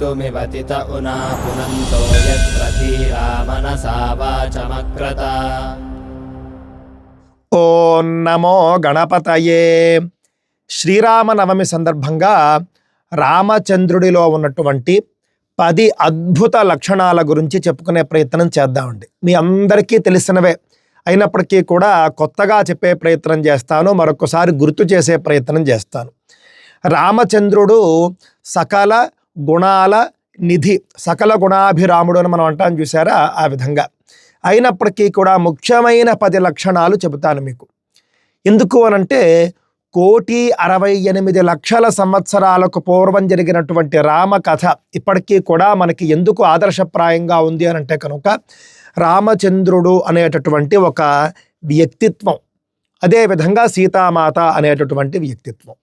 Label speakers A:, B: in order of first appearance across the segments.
A: कर्तुमिवतित उना पुनन्तो यत्र धीरा मनसा वाचमक्रत
B: ఓం నమో గణపతయే శ్రీరామనవమి సందర్భంగా రామచంద్రుడిలో ఉన్నటువంటి పది అద్భుత లక్షణాల గురించి చెప్పుకునే ప్రయత్నం చేద్దామండి మీ అందరికీ తెలిసినవే అయినప్పటికీ కూడా కొత్తగా చెప్పే ప్రయత్నం చేస్తాను మరొకసారి గుర్తు చేసే ప్రయత్నం చేస్తాను రామచంద్రుడు సకల గుణాల నిధి సకల గుణాభిరాముడు అని మనం అంటాం చూసారా ఆ విధంగా. అయినప్పటికీ కూడా ముఖ్యమైన పది లక్షణాలు చెబుతాను మీకు. ఎందుకు అనంటే కోటి అరవై ఎనిమిది లక్షల సంవత్సరాలకు పూర్వం జరిగినటువంటి రామ కథ ఇప్పటికీ కూడా మనకి ఎందుకు ఆదర్శప్రాయంగా ఉంది అని అంటే కనుక రామచంద్రుడు అనేటటువంటి ఒక వ్యక్తిత్వం. అదేవిధంగా సీతామాత అనేటటువంటి వ్యక్తిత్వం.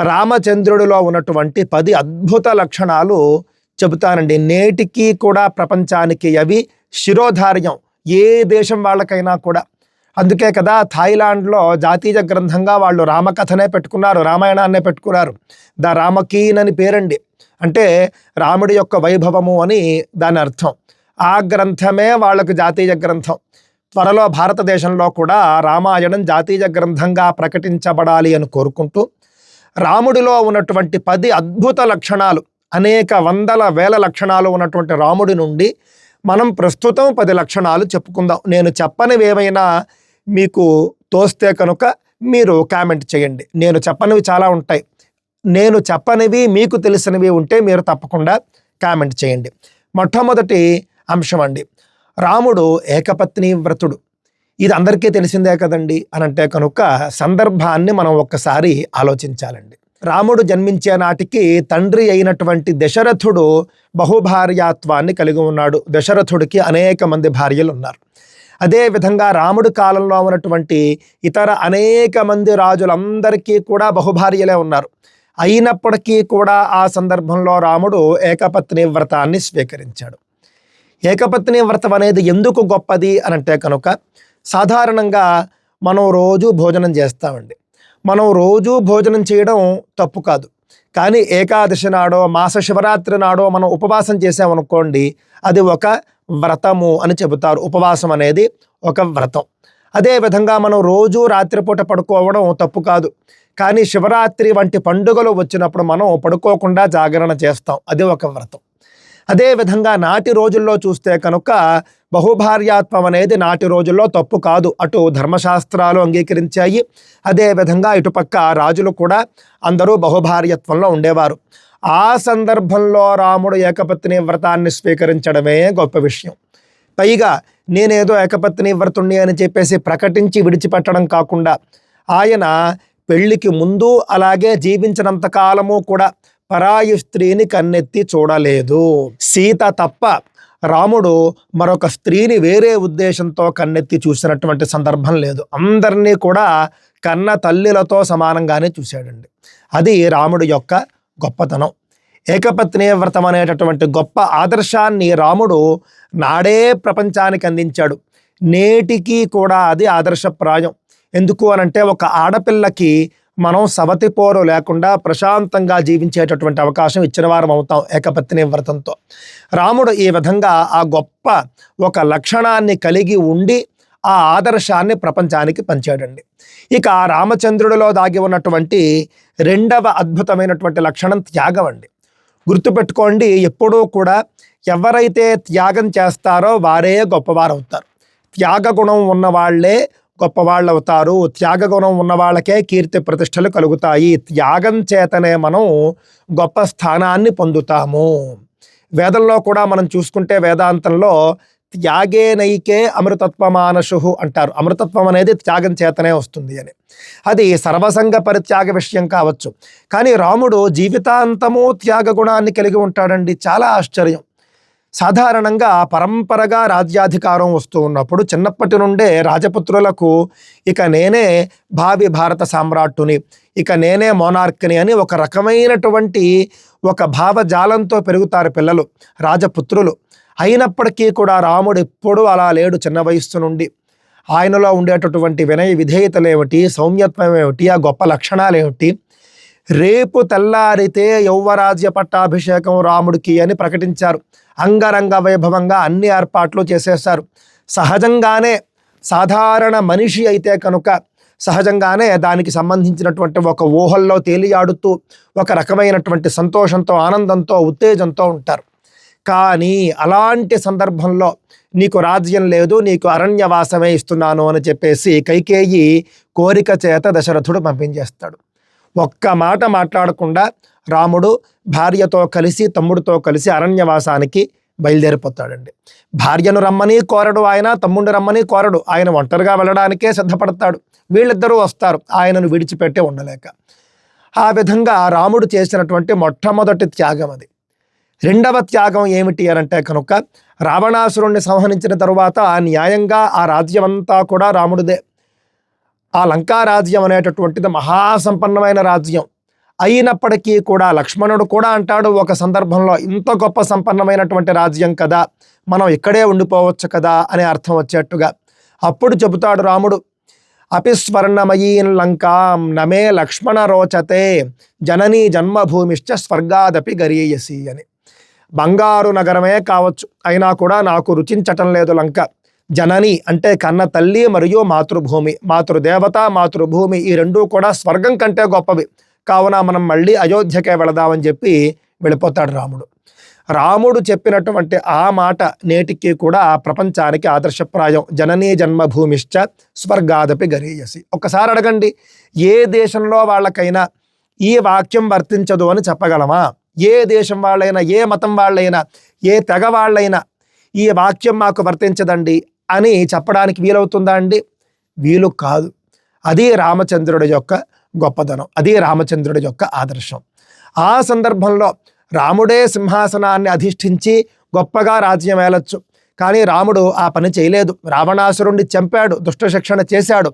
B: రామచంద్రుడిలో ఉన్నటువంటి పది అద్భుత లక్షణాలు చెబుతానండి. నేటికి కూడా ప్రపంచానికి అవి శిరోధార్యం. ఏ దేశం వాళ్ళకైనా కూడా. అందుకే కదా థాయిలాండ్లో జాతీయ గ్రంథంగా వాళ్ళు రామకథనే పెట్టుకున్నారు రామాయణాన్నే పెట్టుకున్నారు. ద రామకీన్ అని పేరండి. అంటే రాముడి యొక్క వైభవము అని దాని అర్థం. ఆ గ్రంథమే వాళ్ళకు జాతీయ గ్రంథం. త్వరలో భారతదేశంలో కూడా రామాయణం జాతీయ గ్రంథంగా ప్రకటించబడాలి అని కోరుకుంటూ రాముడిలో ఉన్నటువంటి పది అద్భుత లక్షణాలు అనేక వందల వేల లక్షణాలు ఉన్నటువంటి రాముడి నుండి మనం ప్రస్తుతం పది లక్షణాలు చెప్పుకుందాం. నేను చెప్పనివి ఏమైనా మీకు తోస్తే కనుక మీరు కామెంట్ చేయండి. నేను చెప్పనివి చాలా ఉంటాయి. నేను చెప్పనివి మీకు తెలిసినవి ఉంటే మీరు తప్పకుండా కామెంట్ చేయండి. మొట్టమొదటి అంశం అండి. రాముడు ఏకపత్ని వ్రతుడు. ఇది అందరికీ తెలిసిందే కదండి అని అంటే కనుక సందర్భాన్ని మనం ఒక్కసారి ఆలోచించాలండి. రాముడు జన్మించే నాటికి తండ్రి అయినటువంటి దశరథుడు బహుభార్యాత్వాన్ని కలిగి ఉన్నాడు. దశరథుడికి అనేక మంది భార్యలు ఉన్నారు. అదేవిధంగా రాముడి కాలంలో ఉన్నటువంటి ఇతర అనేక మంది రాజులందరికీ కూడా బహుభార్యలే ఉన్నారు. అయినప్పటికీ కూడా ఆ సందర్భంలో రాముడు ఏకపత్ని వ్రతాన్ని స్వీకరించాడు. ఏకపత్ని వ్రతం అనేది ఎందుకు గొప్పది అనంటే కనుక సాధారణంగా మనం రోజు భోజనం చేస్తామండి. మనం రోజు భోజనం చేయడం తప్పు కాదు. కానీ ఏకాదశి నాడో మాస శివరాత్రి నాడో మనం ఉపవాసం చేసామనుకోండి అది ఒక వ్రతము అని చెబుతారు. ఉపవాసం అనేది ఒక వ్రతం. అదేవిధంగా మనం రోజు రాత్రిపూట పడుకోవడం తప్పు కాదు. కానీ శివరాత్రి వంటి పండుగలు వచ్చినప్పుడు మనం పడుకోకుండా జాగరణ చేస్తాం. అది ఒక వ్రతం. అదేవిధంగా నాటి రోజుల్లో చూస్తే కనుక బహుభార్యాత్వం అనేది నాటి రోజుల్లో తప్పు కాదు. అటు ధర్మశాస్త్రాలు అంగీకరించాయి. అదేవిధంగా ఇటుపక్క రాజులు కూడా అందరూ బహుభార్యత్వంలో ఉండేవారు. ఆ సందర్భంలో రాముడు ఏకపత్ని వ్రతాన్ని స్వీకరించడమే గొప్ప విషయం. పైగా నేనేదో ఏకపత్ని వ్రతుణ్ణి అని చెప్పేసి ప్రకటించి విడిచిపెట్టడం కాకుండా ఆయన పెళ్ళికి ముందు అలాగే జీవించినంత కాలము కూడా పరాయి స్త్రీని కన్నెత్తి చూడలేదు. సీత తప్ప రాముడు మరొక స్త్రీని వేరే ఉద్దేశంతో కన్నెత్తి చూసినటువంటి సందర్భం లేదు. అందరినీ కూడా కన్న తల్లిలతో సమానంగానే చూశాడండి. అది రాముడి యొక్క గొప్పతనం. ఏకపత్ని వ్రతం అనేటటువంటి గొప్ప ఆదర్శాన్ని రాముడు నాడే ప్రపంచానికి అందించాడు. నేటికి కూడా అది ఆదర్శప్రాయం. ఎందుకు అనంటే ఒక ఆడపిల్లకి మనం సవతి పోరు లేకుండా ప్రశాంతంగా జీవించేటటువంటి అవకాశం ఇచ్చిన వారం అవుతాం ఏకపత్ని వ్రతంతో రాముడు ఈ విధంగా ఆ గొప్ప ఒక లక్షణాన్ని కలిగి ఉండి ఆ ఆదర్శాన్ని ప్రపంచానికి పంచాడండి. ఇక రామచంద్రుడిలో దాగి ఉన్నటువంటి రెండవ అద్భుతమైనటువంటి లక్షణం త్యాగం అండి. గుర్తుపెట్టుకోండి ఎప్పుడూ కూడా ఎవరైతే త్యాగం చేస్తారో వారే గొప్పవారు అవుతారు త్యాగ గుణం ఉన్నవాళ్ళే గొప్పవాళ్ళు అవుతారు త్యాగ గుణం ఉన్న వాళ్ళకే కీర్తి ప్రతిష్టలు కలుగుతాయి. త్యాగం చేతనే మనం గొప్ప స్థానాన్ని పొందుతాము. వేదంలో కూడా మనం చూసుకుంటే వేదాంతంలో త్యాగే నైకే అమృతత్వమానసు అంటారు. అమృతత్వం అనేది త్యాగం చేతనే వస్తుంది అని. అది సర్వసంగ పరిత్యాగ విషయం కావచ్చు. కానీ రాముడు జీవితాంతము త్యాగ గుణాన్ని కలిగి ఉంటాడండి. చాలా ఆశ్చర్యం. సాధారణంగా పరంపరగా రాజ్యాధికారం వస్తూ ఉన్నప్పుడు చిన్నప్పటి నుండే రాజపుత్రులకు ఇక నేనే భావి భారత సామ్రాట్టుని ఇక నేనే మోనార్క్ని అని ఒక రకమైనటువంటి ఒక భావజాలంతో పెరుగుతారు పిల్లలు రాజపుత్రులు. అయినప్పటికీ కూడా రాముడు ఎప్పుడూ అలా లేడు చిన్న వయస్సు నుండి. ఆయనలో ఉండేటటువంటి వినయ విధేయతలు ఏమిటి సౌమ్యత్వం ఏమిటి ఆ గొప్ప లక్షణాలు ఏమిటి రేపు తెల్లారితే యౌవరాజ్య పట్టాభిషేకం రాముడికి అని ప్రకటించారు. అంగరంగ వైభవంగా అన్ని ఏర్పాట్లు చేసేశారు సహజంగానే సాధారణ మనిషి అయితే కనుక సహజంగానే దానికి సంబంధించినటువంటి ఒక ఊహల్లో తేలియాడుతూ ఒక రకమైనటువంటి సంతోషంతో ఆనందంతో ఉత్తేజంతో ఉంటారు. కానీ అలాంటి సందర్భంలో నీకు రాజ్యం లేదు నీకు అరణ్యవాసమే ఇస్తున్నాను అని చెప్పేసి కైకేయి కోరిక చేత దశరథుడు పంపించేస్తాడు. ఒక్క మాట మాట్లాడకుండా రాముడు భార్యతో కలిసి తమ్ముడితో కలిసి అరణ్యవాసానికి బయలుదేరిపోతాడండి. భార్యను రమ్మని కోరడు ఆయన తమ్ముడు రమ్మని కోరడు. ఆయన ఒంటరిగా వెళ్ళడానికే సిద్ధపడతాడు. వీళ్ళిద్దరూ వస్తారు. ఆయనను విడిచిపెట్టే ఉండలేక. ఆ విధంగా రాముడు చేసినటువంటి మొట్టమొదటి త్యాగం అది. రెండవ త్యాగం ఏమిటి అని అంటే కనుక రావణాసురుణ్ణి సంహరించిన తరువాత న్యాయంగా ఆ రాజ్యమంతా కూడా రాముడిదే. ఆ లంకా రాజ్యం అనేటటువంటిది మహాసంపన్నమైన రాజ్యం. అయినప్పటికీ కూడా లక్ష్మణుడు కూడా అంటాడు ఒక సందర్భంలో ఇంత గొప్ప సంపన్నమైనటువంటి రాజ్యం కదా మనం ఇక్కడే ఉండిపోవచ్చు కదా అనే అర్థం వచ్చేట్టుగా. అప్పుడు చెబుతాడు రాముడు అపిస్వర్ణమయీన్ లంకాం నమే లక్ష్మణ రోచతే జననీ జన్మభూమిశ్చ స్వర్గాదపి గరీయసి అని. బంగారు నగరమే కావచ్చు అయినా కూడా నాకు రుచించటం లేదు లంక. జనని అంటే కన్న తల్లి మరియు మాతృభూమి. మాతృదేవత మాతృభూమి ఈ రెండూ కూడా స్వర్గం కంటే గొప్పవి. కావున మనం మళ్ళీ అయోధ్యకే వెళదామని చెప్పి వెళ్ళిపోతాడు రాముడు. రాముడు చెప్పినటువంటి ఆ మాట నేటికి కూడా ప్రపంచానికి ఆదర్శప్రాయం. జననీ జన్మభూమిశ్చ స్వర్గాదపి గరీయసి. ఒకసారి అడగండి ఏ దేశంలో వాళ్ళకైనా ఈ వాక్యం వర్తించదు అని చెప్పగలమా? ఏ దేశం వాళ్ళైనా ఏ మతం వాళ్ళైనా ఏ తెగ వాళ్ళైనా ఈ వాక్యం మాకు వర్తించదండి? అని చెప్పడానికి వీలవుతుందా అండి? వీలు కాదు. అది రామచంద్రుడి యొక్క గొప్పదనం అది రామచంద్రుడి యొక్క ఆదర్శం. ఆ సందర్భంలో రాముడే సింహాసనాన్ని అధిష్ఠించి గొప్పగా రాజ్యం ఏలొచ్చు. కానీ రాముడు ఆ పని చేయలేదు. రావణాసురుణ్ణి చంపాడు. దుష్ట శిక్షణ చేశాడు.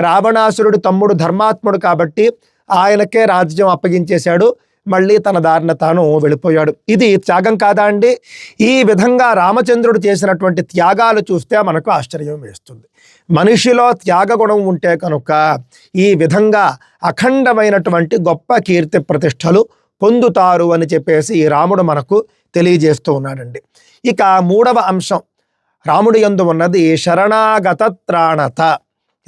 B: రావణాసురుడి తమ్ముడు ధర్మాత్ముడు కాబట్టి ఆయనకే రాజ్యం అప్పగించేశాడు. మళ్ళీ తన దారిన తాను వెళ్ళిపోయాడు. ఇది త్యాగం కాదా అండి? ఈ విధంగా రామచంద్రుడు చేసినటువంటి త్యాగాలు చూస్తే మనకు ఆశ్చర్యం వేస్తుంది. మనిషిలో త్యాగ గుణం ఉంటే కనుక ఈ విధంగా అఖండమైనటువంటి గొప్ప కీర్తి ప్రతిష్టలు పొందుతారు అని చెప్పేసి ఈ రాముడు మనకు తెలియజేస్తూ ఉన్నాడండి. ఇక మూడవ అంశం. రాముడి యందు ఉన్నది శరణాగత త్రాణత.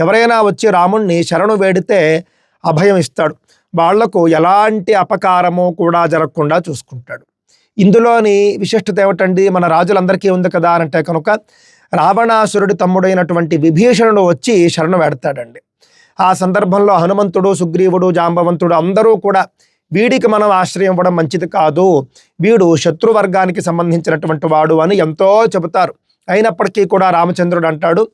B: ఎవరైనా వచ్చి రాముణ్ణి శరణు వేడితే అభయం ఇస్తాడు. వాళ్ళకు ఎలాంటి అపకారము కూడా జరగకుండా చూసుకుంటాడు. ఇందులోని విశిష్టత ఏమిటండి? మన రాజులందరికీ ఉంది కదా అంటే కనుక రావణాసురుడి తమ్ముడైనటువంటి విభీషణుడు వచ్చి శరణు వేడతాడండి. ఆ సందర్భంలో హనుమంతుడు సుగ్రీవుడు జాంబవంతుడు అందరూ కూడా వీడికి మనం ఆశ్రయం ఇవ్వడం మంచిది కాదు. వీడు శత్రువర్గానికి సంబంధించినటువంటి వాడు అని ఎంతో చెబుతారు. అయినప్పటికీ కూడా రామచంద్రుడు అంటాడు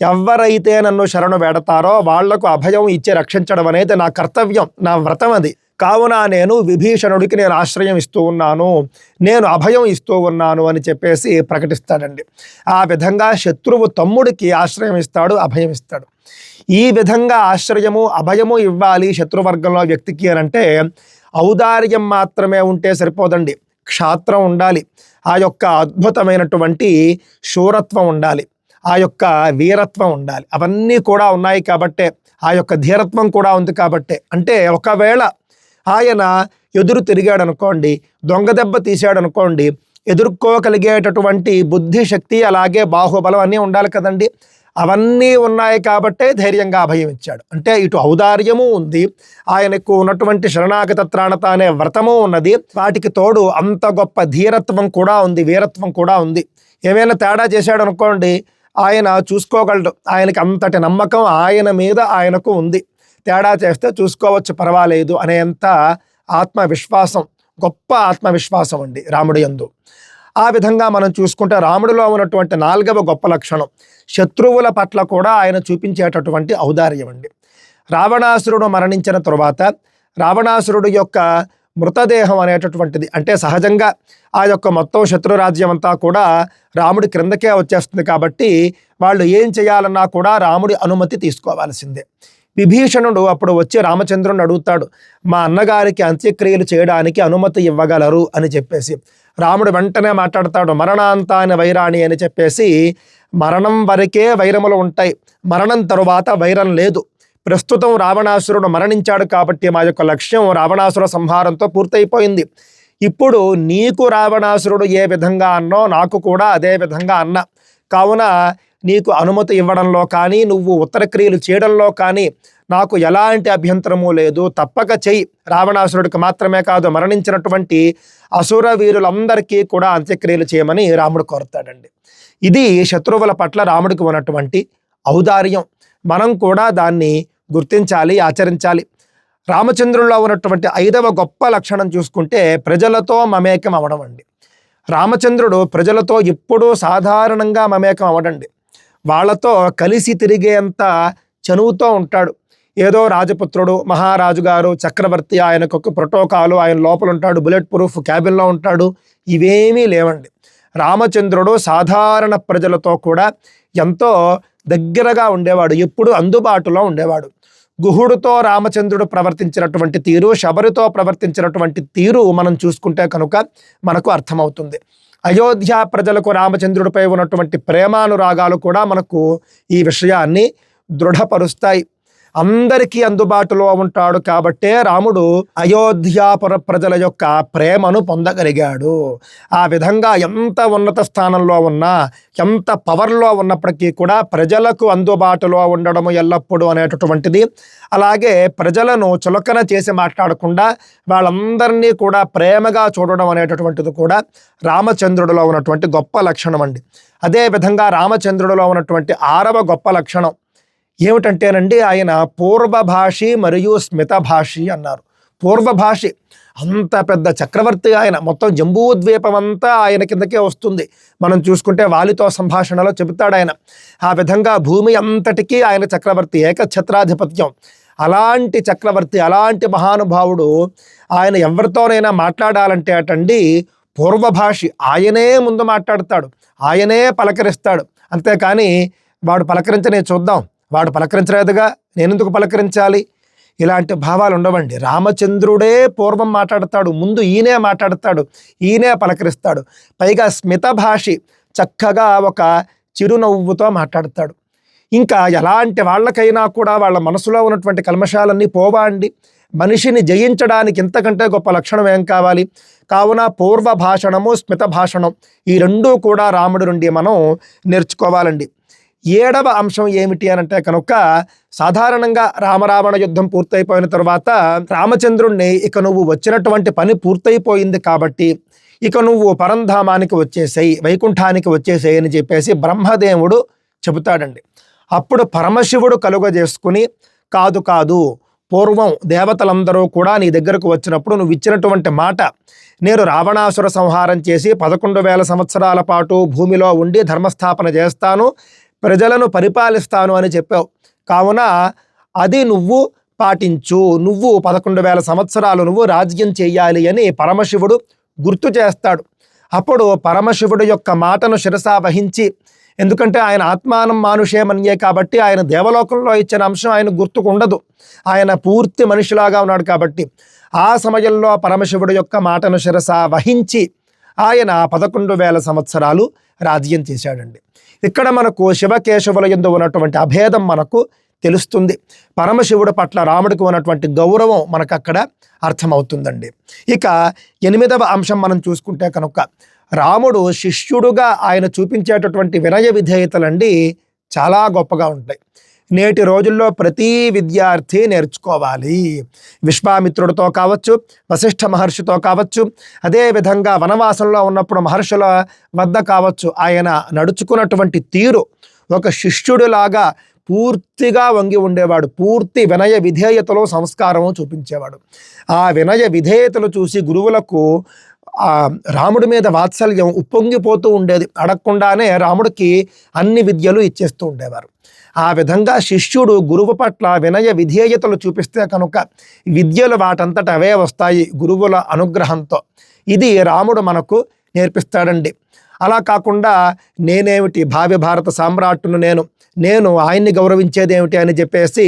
B: ఎవరైతే నన్ను శరణు వేడతారో వాళ్ళకు అభయం ఇచ్చి రక్షించడం అనేది నా కర్తవ్యం నా వ్రతం అది. కావున నేను విభీషణుడికి నేను ఆశ్రయం ఇస్తూ ఉన్నాను నేను అభయం ఇస్తూ ఉన్నాను అని చెప్పేసి ప్రకటిస్తాడండి. ఆ విధంగా శత్రువు తమ్ముడికి ఆశ్రయం ఇస్తాడు అభయం ఇస్తాడు. ఈ విధంగా ఆశ్రయము అభయము ఇవ్వాలి శత్రువర్గంలో వ్యక్తికి అని అంటే ఔదార్యం మాత్రమే ఉంటే సరిపోదండి. క్షాత్రం ఉండాలి. ఆ యొక్క అద్భుతమైనటువంటి శూరత్వం ఉండాలి. ఆ యొక్క వీరత్వం ఉండాలి. అవన్నీ కూడా ఉన్నాయి కాబట్టే ఆ యొక్క ధీరత్వం కూడా ఉంది కాబట్టే. అంటే ఒకవేళ ఆయన ఎదురు తిరిగాడు అనుకోండి దొంగ దెబ్బ తీసాడు అనుకోండి ఎదుర్కోగలిగేటటువంటి బుద్ధి శక్తి అలాగే బాహుబలం అన్నీ ఉండాలి కదండి. అవన్నీ ఉన్నాయి కాబట్టే ధైర్యంగా అభయం ఇచ్చాడు. అంటే ఇటు ఔదార్యము ఉంది ఆయనకు ఉన్నటువంటి శరణాగతత్రాణత అనే వ్రతము ఉన్నది వాటికి తోడు అంత గొప్ప ధీరత్వం కూడా ఉంది వీరత్వం కూడా ఉంది. ఏమైనా తేడా చేశాడు అనుకోండి ఆయన చూసుకోగలడు. ఆయనకి అంతటి నమ్మకం ఆయన మీద ఆయనకు ఉంది. తేడా చేస్తే చూసుకోవచ్చు పర్వాలేదు అనేంత ఆత్మవిశ్వాసం గొప్ప ఆత్మవిశ్వాసం అండి రాముడి యందు. ఆ విధంగా మనం చూసుకుంటే రాముడిలో ఉన్నటువంటి నాలుగవ గొప్ప లక్షణం శత్రువుల పట్ల కూడా ఆయన చూపించేటటువంటి ఔదార్యం అండి రావణాసురుడు మరణించిన తరువాత రావణాసురుడు యొక్క మృతదేహం అనేటటువంటిది. అంటే సహజంగా ఆ యొక్క మొత్తం శత్రురాజ్యం అంతా కూడా రాముడి క్రిందకే వచ్చేస్తుంది కాబట్టి వాళ్ళు ఏం చేయాలన్నా కూడా రాముడి అనుమతి తీసుకోవాల్సిందే. విభీషణుడు అప్పుడు వచ్చి రామచంద్రుని అడుగుతాడు మా అన్నగారికి అంత్యక్రియలు చేయడానికి అనుమతి ఇవ్వగలరు అని చెప్పేసి. రాముడు వెంటనే మాట్లాడతాడు మరణాంతాని వైరాణి అని చెప్పేసి మరణం వరకే వైరములు ఉంటాయి. మరణం తరువాత వైరం లేదు. ప్రస్తుతం రావణాసురుడు మరణించాడు కాబట్టి మా యొక్క లక్ష్యం రావణాసుర సంహారంతో పూర్తయిపోయింది. ఇప్పుడు నీకు రావణాసురుడు ఏ విధంగా అన్నో నాకు కూడా అదే విధంగా అన్న. కావున నీకు అనుమతి ఇవ్వడంలో కానీ నువ్వు ఉత్తర క్రియలు చేయడంలో కానీ నాకు ఎలాంటి అభ్యంతరము లేదు. తప్పక చెయ్యి. రావణాసురుడికి మాత్రమే కాదు మరణించినటువంటి అసుర వీరులందరికీ కూడా అంత్యక్రియలు చేయమని రాముడు కోరుతాడండి. ఇది శత్రువుల పట్ల రాముడికి ఉన్నటువంటి ఔదార్యం. మనం కూడా దాన్ని గుర్తించాలి ఆచరించాలి. రామచంద్రుల్లో ఉన్నటువంటి ఐదవ గొప్ప లక్షణం చూసుకుంటే ప్రజలతో మమేకం అవడం అండి. రామచంద్రుడు ప్రజలతో ఎప్పుడూ సాధారణంగా మమేకం అవడండి వాళ్ళతో కలిసి తిరిగేంత చనువుతో ఉంటాడు. ఏదో రాజపుత్రుడు మహారాజు గారు చక్రవర్తి ఆయనకు ఒక ప్రోటోకాలు ఆయన లోపల ఉంటాడు బుల్లెట్ ప్రూఫ్ క్యాబిన్లో ఉంటాడు ఇవేమీ లేవండి. రామచంద్రుడు సాధారణ ప్రజలతో కూడా ఎంతో దగ్గరగా ఉండేవాడు ఎప్పుడు అందుబాటులో ఉండేవాడు. గుహుడుతో రామచంద్రుడు ప్రవర్తించినటువంటి తీరు శబరితో ప్రవర్తించినటువంటి తీరు మనం చూసుకుంటే కనుక మనకు అర్థమవుతుంది. అయోధ్య ప్రజలకు రామచంద్రుడిపై ఉన్నటువంటి ప్రేమానురాగాలు కూడా మనకు ఈ విషయాన్ని దృఢపరుస్తాయి. అందరికీ అందుబాటులో ఉంటాడు కాబట్టే రాముడు అయోధ్యాపుర ప్రజల యొక్క ప్రేమను పొందగలిగాడు. ఆ విధంగా ఎంత ఉన్నత స్థానంలో ఉన్నా ఎంత పవర్లో ఉన్నప్పటికీ కూడా ప్రజలకు అందుబాటులో ఉండడము ఎల్లప్పుడూ అనేటటువంటిది. అలాగే ప్రజలను చులకన చేసి మాట్లాడకుండా వాళ్ళందరినీ కూడా ప్రేమగా చూడడం అనేటటువంటిది కూడా రామచంద్రుడిలో ఉన్నటువంటి గొప్ప లక్షణం అండి అదేవిధంగా రామచంద్రుడిలో ఉన్నటువంటి ఆరవ గొప్ప లక్షణం. ఏమిటంటేనండి ఆయన పూర్వభాషి మరియు స్మిత భాషి అన్నారు. పూర్వభాషి అంత పెద్ద చక్రవర్తి ఆయన. మొత్తం జంబూద్వీపం అంతా ఆయన కిందకే వస్తుంది. మనం చూసుకుంటే వాలితో సంభాషణలో చెబుతాడు ఆయన ఆ విధంగా భూమి అంతటికీ ఆయన చక్రవర్తి ఏకఛత్రాధిపత్యం. అలాంటి చక్రవర్తి అలాంటి మహానుభావుడు ఆయన ఎవరితోనైనా మాట్లాడాలంటే అటండి పూర్వభాషి ఆయనే ముందు మాట్లాడతాడు ఆయనే పలకరిస్తాడు. అంతేకాని వాడు పలకరించనే చూద్దాం. వాడు పలకరించలేదుగా నేనెందుకు పలకరించాలి? ఇలాంటి భావాలు ఉండవండి. రామచంద్రుడే పూర్వం మాట్లాడతాడు ముందు ఈయనే మాట్లాడతాడు ఈయనే పలకరిస్తాడు. పైగా స్మిత భాషి చక్కగా ఒక చిరునవ్వుతో మాట్లాడతాడు. ఇంకా ఎలాంటి వాళ్ళకైనా కూడా వాళ్ళ మనసులో ఉన్నటువంటి కల్మషాలన్నీ పోవాండి. మనిషిని జయించడానికి ఇంతకంటే గొప్ప లక్షణం ఏం కావాలి? కావున పూర్వ భాషణము స్మిత భాషణం ఈ రెండూ కూడా రాముడి నుండి మనం నేర్చుకోవాలండి. ఏడవ అంశం ఏమిటి అని అంటే కనుక సాధారణంగా రామరావణ యుద్ధం పూర్తయిపోయిన తర్వాత రామచంద్రుణ్ణి ఇక నువ్వు వచ్చినటువంటి పని పూర్తయిపోయింది కాబట్టి ఇక నువ్వు పరంధామానికి వచ్చేసేయి వైకుంఠానికి వచ్చేసేయి అని చెప్పేసి బ్రహ్మదేవుడు చెబుతాడండి. అప్పుడు పరమశివుడు కలుగజేసుకుని కాదు కాదు పూర్వం దేవతలందరూ కూడా నీ దగ్గరకు వచ్చినప్పుడు నువ్వు ఇచ్చినటువంటి మాట నేను రావణాసుర సంహారం చేసి పదకొండు వేల సంవత్సరాల పాటు భూమిలో ఉండి ధర్మస్థాపన చేస్తాను. ప్రజలను పరిపాలిస్తాను అని చెప్పావు. కావున అది నువ్వు పాటించు. నువ్వు పదకొండు వేల సంవత్సరాలు నువ్వు రాజ్యం చేయాలి అని పరమశివుడు గుర్తు చేస్తాడు. అప్పుడు పరమశివుడు యొక్క మాటను శిరసా వహించి ఎందుకంటే ఆయన ఆత్మానం మానుషేమన్యే కాబట్టి ఆయన దేవలోకంలో ఇచ్చిన అంశం ఆయన గుర్తుకుండదు ఆయన పూర్తి మనిషిలాగా ఉన్నాడు కాబట్టి. ఆ సమయంలో పరమశివుడు యొక్క మాటను శిరస వహించి ఆయన పదకొండు వేల సంవత్సరాలు రాజ్యం చేశాడండి. ఇక్కడ మనకు శివకేశవుల ఎందు ఉన్నటువంటి అభేదం మనకు తెలుస్తుంది. పరమశివుడు పట్ల రాముడికి ఉన్నటువంటి గౌరవం మనకు అక్కడ అర్థమవుతుందండి. ఇక ఎనిమిదవ అంశం మనం చూసుకుంటే కనుక రాముడు శిష్యుడుగా ఆయన చూపించేటటువంటి వినయ విధేయతలండి చాలా గొప్పగా ఉంటాయి. నేటి రోజుల్లో ప్రతి విద్యార్థి నేర్చుకోవాలి. విశ్వామిత్రుడితో కావచ్చు వశిష్ఠ మహర్షితో కావచ్చు అదేవిధంగా వనవాసంలో ఉన్నప్పుడు మహర్షుల వద్ద కావచ్చు ఆయన నడుచుకున్నటువంటి తీరు ఒక శిష్యుడిలాగా పూర్తిగా వంగి ఉండేవాడు. పూర్తి వినయ విధేయతలో సంస్కారము చూపించేవాడు. ఆ వినయ విధేయతలు చూసి గురువులకు రాముడి మీద వాత్సల్యం ఉప్పొంగిపోతూ ఉండేది. అడగకుండానే రాముడికి అన్ని విద్యలు ఇచ్చేస్తూ ఉండేవారు. ఆ విధంగా శిష్యుడు గురువు పట్ల వినయ విధేయతలు చూపిస్తే కనుక విద్యలు వాటంతట అవే వస్తాయి గురువుల అనుగ్రహంతో. ఇది రాముడు మనకు నేర్పిస్తాడండి. అలా కాకుండా నేనేమిటి భావి భారత సామ్రాట్టును నేను నేను ఆయన్ని గౌరవించేది ఏమిటి అని చెప్పేసి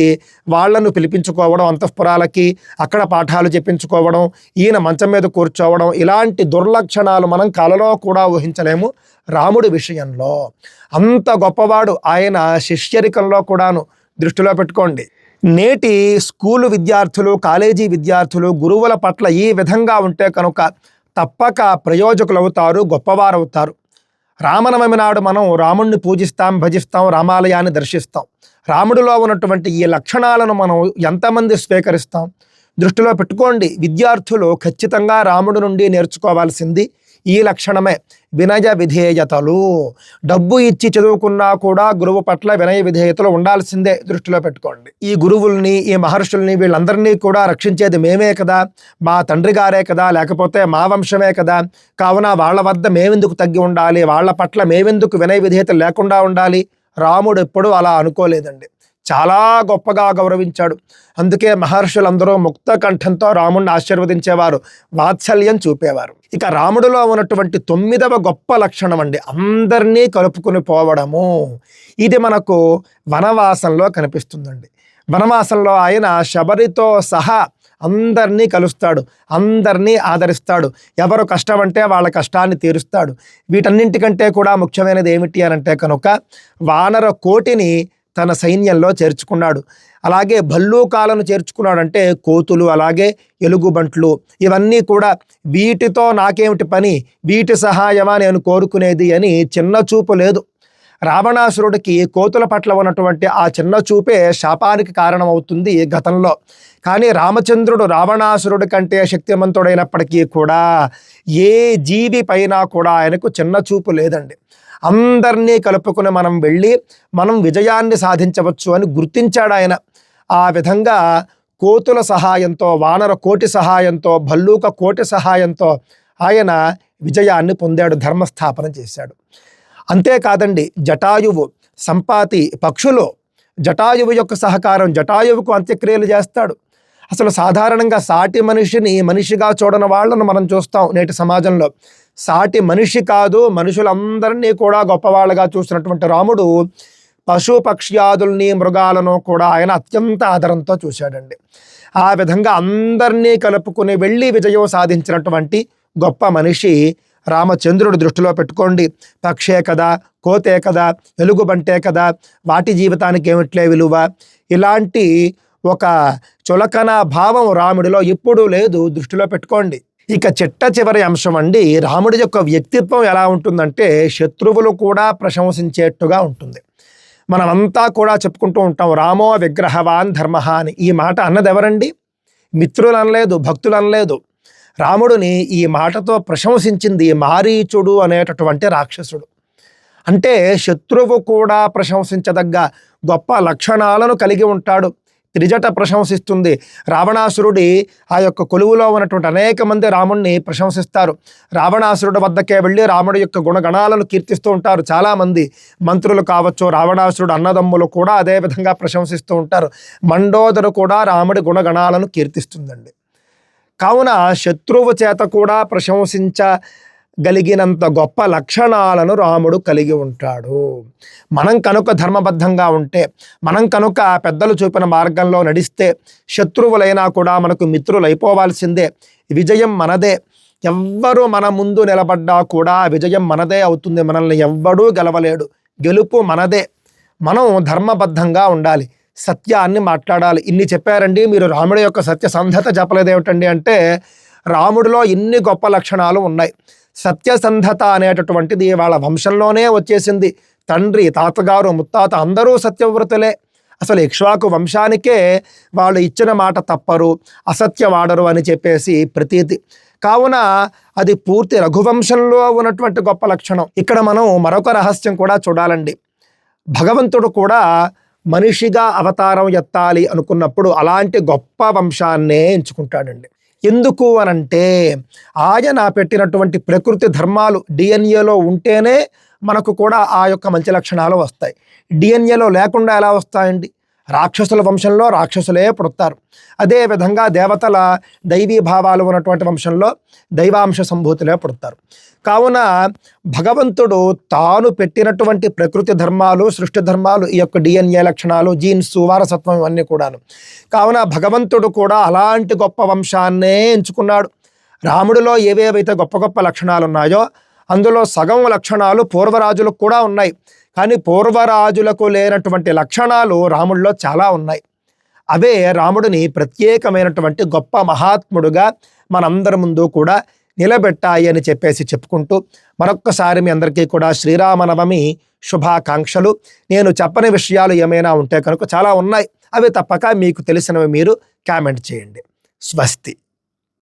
B: వాళ్ళను పిలిపించుకోవడం అంతఃపురాలకి అక్కడ పాఠాలు చెప్పించుకోవడం ఈయన మంచం మీద కూర్చోవడం ఇలాంటి దుర్లక్షణాలు మనం కలలో కూడా ఊహించలేము. రాముడి విషయంలో అంత గొప్పవాడు ఆయన శిష్యరికంలో కూడాను దృష్టిలో పెట్టుకోండి. నేటి స్కూలు విద్యార్థులు కాలేజీ విద్యార్థులు గురువుల పట్ల ఈ విధంగా ఉంటే కనుక తప్పక ప్రయోజకులు అవుతారు గొప్పవారు అవుతారు రామనవమి నాడు మనం రాముణ్ణి పూజిస్తాం భజిస్తాం రామాలయాన్ని దర్శిస్తాం. రాముడిలో ఉన్నటువంటి ఈ లక్షణాలను మనం ఎంతమంది స్వీకరిస్తాం? దృష్టిలో పెట్టుకోండి. విద్యార్థులు ఖచ్చితంగా రాముడి నుండి నేర్చుకోవాల్సింది ఈ లక్షణమే. వినయ విధేయతలు. డబ్బు ఇచ్చి చదువుకున్నా కూడా గురువు పట్ల వినయ విధేయతలు ఉండాల్సిందే దృష్టిలో పెట్టుకోండి. ఈ గురువుల్ని ఈ మహర్షుల్ని వీళ్ళందరినీ కూడా రక్షించేది మేమే కదా. మా తండ్రి గారే కదా లేకపోతే మా వంశమే కదా. కావున వాళ్ళ వద్ద మేమెందుకు తగ్గి ఉండాలి? వాళ్ళ పట్ల మేమెందుకు వినయ విధేయత లేకుండా ఉండాలి? రాముడు ఎప్పుడూ అలా అనుకోలేదండి. చాలా గొప్పగా గౌరవించాడు. అందుకే మహర్షులందరూ ముక్త కంఠంతో రాముణ్ణి ఆశీర్వదించేవారు వాత్సల్యం చూపేవారు. ఇక రాముడిలో ఉన్నటువంటి తొమ్మిదవ గొప్ప లక్షణం అండి అందరినీ కలుపుకుని పోవడము. ఇది మనకు వనవాసంలో కనిపిస్తుందండి. వనవాసంలో ఆయన శబరితో సహా అందరినీ కలుస్తాడు అందరినీ ఆదరిస్తాడు. ఎవరు కష్టం అంటే వాళ్ళ కష్టాన్ని తీరుస్తాడు. వీటన్నింటికంటే కూడా ముఖ్యమైనది ఏమిటి అని అంటే కనుక వానర కోటిని తన సైన్యంలో చేర్చుకున్నాడు. అలాగే భల్లూకాలను చేర్చుకున్నాడంటే కోతులు అలాగే ఎలుగుబంట్లు. ఇవన్నీ కూడా వీటితో నాకేమిటి పని? వీటి సహాయమా నేను కోరుకునేది అని చిన్న చూపు లేదు. రావణాసురుడికి కోతుల పట్ల ఉన్నటువంటి ఆ చిన్న చూపే శాపానికి కారణమవుతుంది గతంలో. కానీ రామచంద్రుడు రావణాసురుడి కంటే శక్తివంతుడైనప్పటికీ కూడా ఏ జీవి పైన కూడా ఆయనకు చిన్న చూపు లేదండి. అందరినీ కలుపుకుని మనం వెళ్ళి మనం విజయాన్ని సాధించవచ్చు అని గుర్తించాడు ఆయన. ఆ విధంగా కోతుల సహాయంతో వానర కోటి సహాయంతో భల్లూక కోటి సహాయంతో ఆయన విజయాన్ని పొందాడు ధర్మస్థాపన చేశాడు. అంతేకాదండి జటాయువు సంపాతి పక్షులు జటాయువు యొక్క సహకారం జటాయువుకు అంత్యక్రియలు చేస్తాడు. అసలు సాధారణంగా సాటి మనిషిని మనిషిగా చూడని వాళ్ళను మనం చూస్తాం నేటి సమాజంలో. సాటి మనిషి కాదు మనుషులందరినీ కూడా గొప్పవాళ్ళగా చూసినటువంటి రాముడు పశు పక్ష్యాదుల్ని మృగాలను కూడా ఆయన అత్యంత ఆదరంతో చూశాడండి. ఆ విధంగా అందరినీ కలుపుకుని వెళ్ళి విజయం సాధించినటువంటి గొప్ప మనిషి రామచంద్రుడు దృష్టిలో పెట్టుకోండి. పక్షే కదా కోతే కదా వెలుగుబంటే కదా వాటి జీవితానికి ఏమిట్లే విలువ? ఇలాంటి ఒక చులకన భావం రాముడిలో ఎప్పుడూ లేదు దృష్టిలో పెట్టుకోండి. ఇక చిట్ట చివరి అంశం అండి. రాముడి యొక్క వ్యక్తిత్వం ఎలా ఉంటుందంటే శత్రువులు కూడా ప్రశంసించేట్టుగా ఉంటుంది. మనమంతా కూడా చెప్పుకుంటూ ఉంటాం రామో విగ్రహవాన్ ధర్మ అని. ఈ మాట అన్నది ఎవరండి మిత్రులు అనలేదు భక్తులు అనలేదు. రాముడిని ఈ మాటతో ప్రశంసించింది మారీచుడు అనేటటువంటి రాక్షసుడు. అంటే శత్రువు కూడా ప్రశంసించదగ్గ గొప్ప లక్షణాలను కలిగి ఉంటాడు. త్రిజట ప్రశంసిస్తుంది. రావణాసురుడి ఆ యొక్క కొలువులో ఉన్నటువంటి అనేక మంది రాముణ్ణి ప్రశంసిస్తారు. రావణాసురుడి వద్దకే వెళ్ళి రాముడి యొక్క గుణగణాలను కీర్తిస్తూ ఉంటారు చాలామంది. మంత్రులు కావచ్చు రావణాసురుడు అన్నదమ్ములు కూడా అదే విధంగా ప్రశంసిస్తూ ఉంటారు. మండోదరు కూడా రాముడి గుణగణాలను కీర్తిస్తుందండి. కావున శత్రువు చేత కూడా ప్రశంసించ గలిగినంత గొప్ప లక్షణాలను రాముడు కలిగి ఉంటాడు. మనం కనుక ధర్మబద్ధంగా ఉంటే మనం కనుక పెద్దలు చూపిన మార్గంలో నడిస్తే శత్రువులైనా కూడా మనకు మిత్రులైపోవాల్సిందే. విజయం మనదే. ఎవ్వరు మన ముందు నిలబడ్డా కూడా విజయం మనదే అవుతుంది. మనల్ని ఎవ్వడూ గెలవలేడు. గెలుపు మనదే. మనం ధర్మబద్ధంగా ఉండాలి. సత్యాన్ని మాట్లాడాలి. ఇన్ని చెప్పారండి. మీరు రాముడి యొక్క సత్యసంధత చెప్పలేదు ఏమిటండి అంటే రాముడిలో ఇన్ని గొప్ప లక్షణాలు ఉన్నాయి. సత్యసంధత అనేటటువంటిది వాళ్ళ వంశంలోనే వచ్చేసింది. తండ్రి తాతగారు ముత్తాత అందరూ సత్యవ్రతులే. అసలు ఇక్ష్వాకు వంశానికే వాళ్ళు ఇచ్చిన మాట తప్పరు అసత్యవాడరు అని చెప్పేసి ప్రతీతి. కావున అది పూర్తి రఘువంశంలో ఉన్నటువంటి గొప్ప లక్షణం. ఇక్కడ మనం మరొక రహస్యం కూడా చూడాలండి. భగవంతుడు కూడా మనిషిగా అవతారం ఎత్తాలి అనుకున్నప్పుడు అలాంటి గొప్ప వంశాన్నే ఎంచుకుంటాడండి. ఎందుకు అనంటే ఆయన పెట్టినటువంటి ప్రకృతి ధర్మాలు డిఎన్ఏలో ఉంటేనే మనకు కూడా ఆ యొక్క మంచి లక్షణాలు వస్తాయి. డిఎన్ఏలో లేకుండా ఎలా వస్తాయండి? రాక్షసుల వంశంలో రాక్షసులే పుడతారు. అదేవిధంగా దేవతల దైవీ భావాలు ఉన్నటువంటి వంశంలో దైవాంశ సంభూతులే పుడతారు. కావున భగవంతుడు తాను పెట్టినటువంటి ప్రకృతి ధర్మాలు సృష్టి ధర్మాలు ఈ యొక్క డిఎన్ఏ లక్షణాలు జీన్స్ వారసత్వం ఇవన్నీ కూడాను. కావున భగవంతుడు కూడా అలాంటి గొప్ప వంశాన్నే ఎంచుకున్నాడు. రాముడిలో ఏవేవైతే గొప్ప గొప్ప లక్షణాలు ఉన్నాయో అందులో సగం లక్షణాలు పూర్వరాజులకు కూడా ఉన్నాయి. కానీ పూర్వరాజులకు లేనటువంటి లక్షణాలు రాముడిలో చాలా ఉన్నాయి. అవే రాముడిని ప్రత్యేకమైనటువంటి గొప్ప మహాత్ముడుగా మనందరి ముందు కూడా నిలబెట్టాయి అని చెప్పేసి చెప్పుకుంటూ మరొక్కసారి మీ అందరికీ కూడా శ్రీరామనవమి శుభాకాంక్షలు. నేను చెప్పని విషయాలు ఏమైనా ఉంటే కనుక చాలా ఉన్నాయి. అవి తప్పక మీకు తెలిసినవి మీరు కామెంట్ చేయండి. స్వస్తి.